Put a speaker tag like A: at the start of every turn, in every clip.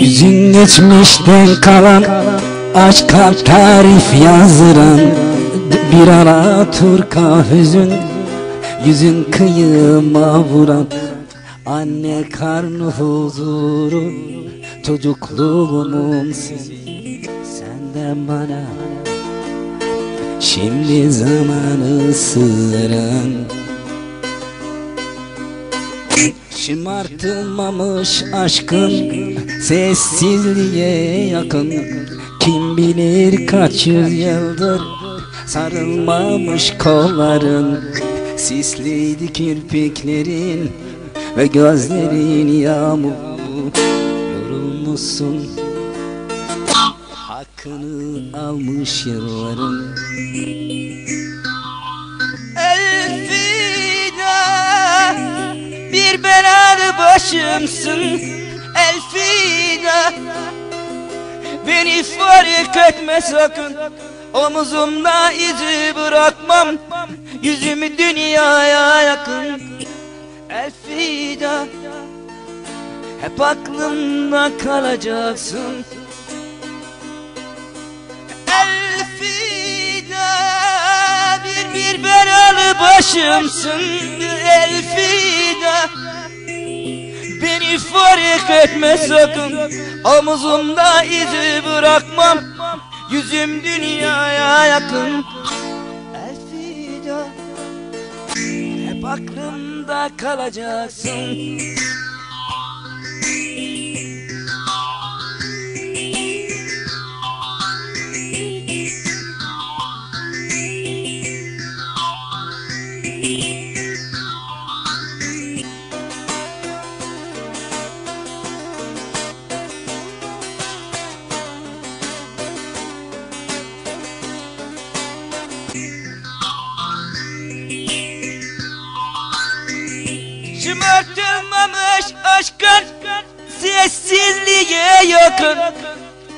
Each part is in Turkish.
A: Yüzün geçmişten kalan Aşka tarif yazdıran Bir ara turka hüzün Yüzün kıyıma vuran Anne karnı huzuru Çocukluğumun sen Senden bana. Şimdi zamanı sığıran Şımartılmamış aşkın sessizliğe yakın. Kim bilir kaç yüzyıldır sarılmamış kolların Sisliydi kirpiklerin ve gözlerin yağmur. Yorulmuşsun. Hakkını almış yılların
B: belalı başımsın Elfida Beni fark etme sakın Omuzumda izi bırakmam. Yüzümü dünyaya yakın Elfida Hep aklımda kalacaksın. Elfida Bir bir belalı başımsın. Elfida Beni fark etme sakın. Omuzumda izi bırakmam. Yüzüm dünyaya yakın. Elfida Hep aklımda kalacaksın Şımartılmamış aşkın Sessizliğe yakın.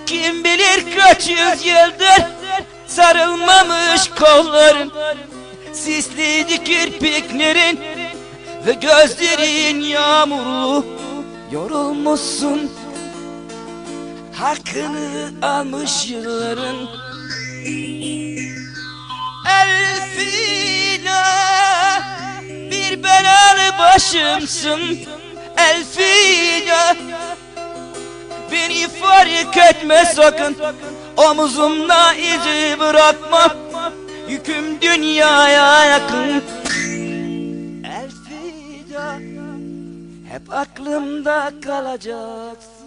B: Kim bilir kaç yüzyıldır Sarılmamış kolların Sisliydi kirpiklerin Ve gözlerin yağmurlu Yorulmuşsun Hakkını almış yılların. Elfina belalı başımsın Elfina Beni fark etme sakın. Omuzumda izi bırakma. Yüküm dünyaya yakın. Elfida Hep aklımda kalacaksın